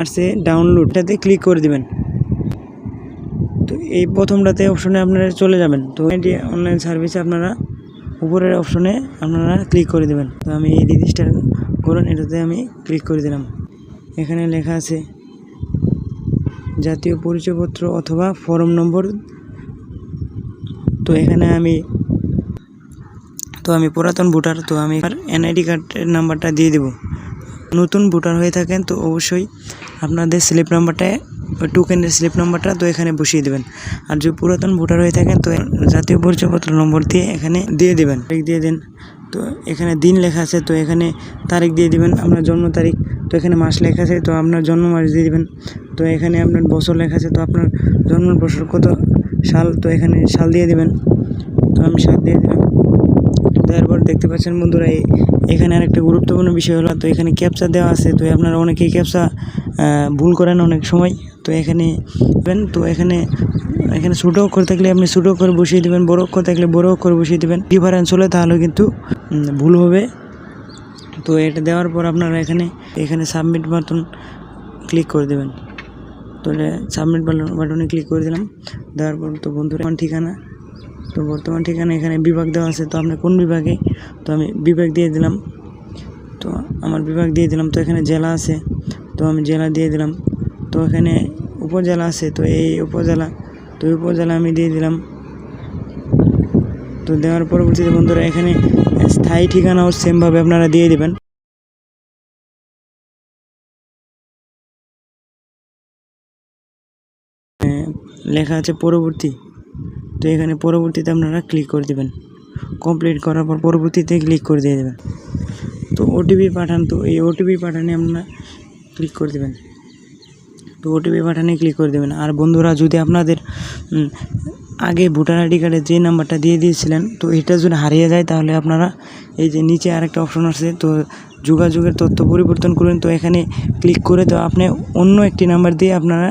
আসছে ডাউনলোডটাতে ক্লিক করে দিবেন। তো এই প্রথমটাতে অপশনে আপনারা চলে যাবেন। তো এটি অনলাইন সার্ভিসে আপনারা উপরের অপশনে আপনারা ক্লিক করে দেবেন। তো আমি এই রেজিস্টার করুন, এটাতে আমি ক্লিক করে দিলাম। এখানে লেখা আছে, জাতীয় পরিচয়পত্র অথবা ফর্ম নম্বর তো এখানে আমি, তো আমি পুরাতন ভোটার, তো আমি এনআইডি কার্ডের নাম্বারটা দিয়ে দেব। নতুন ভোটার হয়ে থাকেন, তো অবশ্যই আপনাদের স্লিপ নাম্বারটা টোকেনের স্লিপ নাম্বারটা তো এখানে বসিয়ে দেবেন। আর যদি পুরাতন ভোটার হয়ে থাকেন, তো জাতীয় পরিচয়পত্র নম্বর দিয়ে এখানে দিয়ে দেবেন। তারিখ দিয়ে দেন, তো এখানে দিন লেখা আছে, তো এখানে তারিখ দিয়ে দিবেন, আপনার জন্ম তারিখ, তো এখানে মাস লেখা আছে, তো আপনার জন্ম মাস দিয়ে দিবেন। তো এখানে আপনার বছর লেখা আছে, তো আপনার জন্ম বছর কত সাল, তো এখানে সাল দিয়ে দিবেন। তো আমি সাল দিয়ে দিলাম। তারপর দেখতে পাচ্ছেন বন্ধুরা এখানে আরেকটা গুরুত্বপূর্ণ বিষয় হলো, তো এখানে ক্যাপচা দেওয়া আছে, তো আপনারা অনেকেই ক্যাপচা ভুল করেন অনেক সময়, তো এখানে দেবেন, তো এখানে এখানে ছোটো অক্ষর থাকলে আপনি ছোটো অক্ষর বসিয়ে দেবেন, বড় অক্ষর থাকলে বড় অক্ষর বসিয়ে দেবেন ডিফারেন্স হলে তাহলে কিন্তু ভুল হবে। তো এটা দেওয়ার পর আপনারা এখানে এখানে সাবমিট বাটন ক্লিক করে দেবেন। তাহলে সাবমিট বাটনে ক্লিক করে দিলাম। দেওয়ার পর তো বন্ধুরা ঠিকানা তো বর্তমান ঠিকানা এখানে বিভাগ দেওয়া আছে, তো আপনি কোন বিভাগে? তো আমি বিভাগ দিয়ে দিলাম। তো আমার বিভাগ দিয়ে দিলাম, তো এখানে জেলা আছে, তো আমি জেলা দিয়ে দিলাম। তো এখানে উপজেলা আছে, তো এই উপজেলা, তো উপজেলা আমি দিয়ে দিলাম। তো দেওয়ার পরবর্তীতে বন্ধুরা, এখানে স্থায়ী ঠিকানাও সেমভাবে আপনারা দিয়ে দেবেন। লেখা আছে পরবর্তী। তো এখানে পরবর্তীতে আপনারা ক্লিক করে দেবেন। কমপ্লিট করার পর পরবর্তীতে ক্লিক করে দিয়ে দেবেন। তো ওটিপি পাঠান, তো এই ওটিপি পাঠানে আপনারা ক্লিক করে দেবেন। তো ওটিপি পাঠানে ক্লিক করে দেবেন। আর বন্ধুরা, যদি আপনাদের আগে ভোটার আইডি কার্ডে যে নাম্বারটা দিয়ে দিয়েছিলেন, তো এটা যদি হারিয়ে যায়, তাহলে আপনারা এই যে নিচে আরেকটা অপশন আছে, তো যোগাযোগের তথ্য পরিবর্তন করুন। তো এখানে ক্লিক করে তো আপনি অন্য একটি নাম্বার দিয়ে আপনারা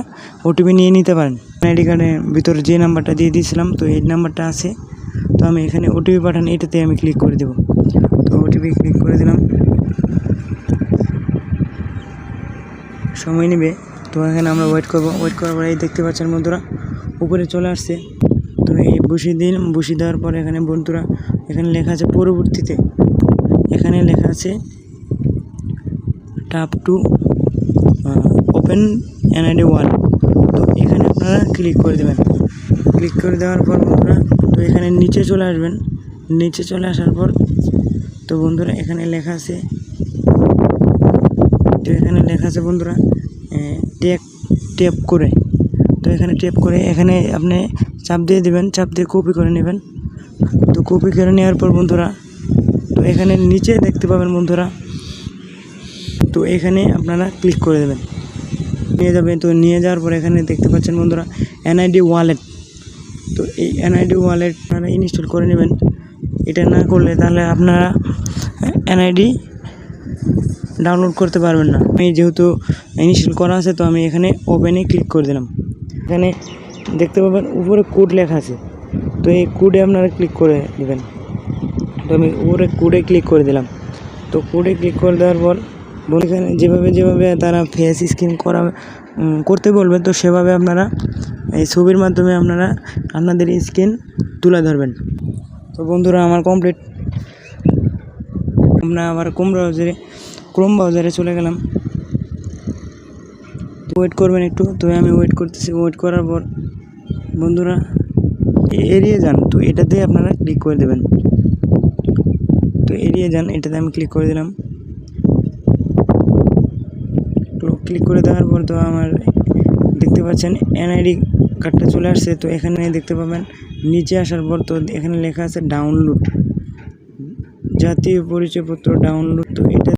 ওটিপি নিয়ে নিতে পারেন। আইডি কার্ডের ভিতরে যে নাম্বারটা দিয়ে দিয়েছিলাম, তো এই নাম্বারটা আছে। তো আমি এখানে ওটিপি পাঠান, এটাতে আমি ক্লিক করে দেবো। তো ওটিপি ক্লিক করে দিলাম। সময় নেবে। তো এখানে আমরা ওয়েট করব। ওয়েট করার পরে এই দেখতে পাচ্ছেন বন্ধুরা, উপরে চলে আসছে। তো এই বসিয়ে দিন বসিয়ে দেওয়ার পরে এখানে বন্ধুরা, এখানে লেখা আছে পরবর্তীতে। এখানে লেখা আছে টাপ টু ওপেন এনআইডি ওয়াল তো এখানে ক্লিক করে দেবেন। ক্লিক করে দেওয়ার পর বন্ধুরা, তো এখানে নিচে চলে আসবেন। নিচে চলে আসার পর, তো বন্ধুরা, এখানে লেখা আছে, তো এখানে লেখা আছে বন্ধুরা টেপ টেপ করে। তো এখানে টেপ করে, এখানে আপনি চাপ দিয়ে দিবেন, চাপ দিয়ে কপি করে নেবেন। তো কপি করে নেওয়ার পর বন্ধুরা, তো এখানে নিচে দেখতে পাবেন বন্ধুরা, তো এখানে আপনারা ক্লিক করে দেবেন। নিয়ে যাবেন তো নিয়ে যাওয়ার পর এখানে দেখতে পাচ্ছেন বন্ধুরা, এনআইডি ওয়ালেট। তো এই এনআইডি ওয়ালেট আপনারা ইনস্টল করে নেবেন। এটা না করলে তাহলে আপনারা এনআইডি ডাউনলোড করতে পারবেন না। আমি যেহেতু ইনস্টল করা আছে, তো আমি এখানে ওপেনে ক্লিক করে দিলাম। এখানে দেখতে পাবেন উপরে কোড লেখা আছে। তো এই কোডে আপনারা ক্লিক করে দেবেন। তো আমি উপরে কোডে ক্লিক করে দিলাম। তো কোডে ক্লিক করে দেওয়ার পর এখানে যেভাবে যেভাবে তারা ফেস স্ক্রিন করা করতে বলবে তো সেভাবে আপনারা এই ছবির মাধ্যমে আপনারা আপনাদের স্ক্রিন তুলে ধরবেন। তো বন্ধুরা, আমার কমপ্লিট আমরা আবার ক্রোম ব্রাউজারে ক্রোম ব্রাউজারে চলে গেলাম। ওয়েট করবেন একটু, তো আমি ওয়েট করতেছি। ওয়েট করার পর, বন্ধুরা, এড়িয়ে যান। তো এটাতে আপনারা ক্লিক করে দেবেন। তো এড়িয়ে যান, এটাতে আমি ক্লিক করে দিলাম তো ক্লিক করে দেওয়ার পর তো আমার দেখতে পাচ্ছেন এনআইডি কার্ডটা চলে আসছে। তো এখানে দেখতে পাবেন, নিচে আসার পর তো এখানে লেখা আছে ডাউনলোড জাতীয় পরিচয়পত্র ডাউনলোড তো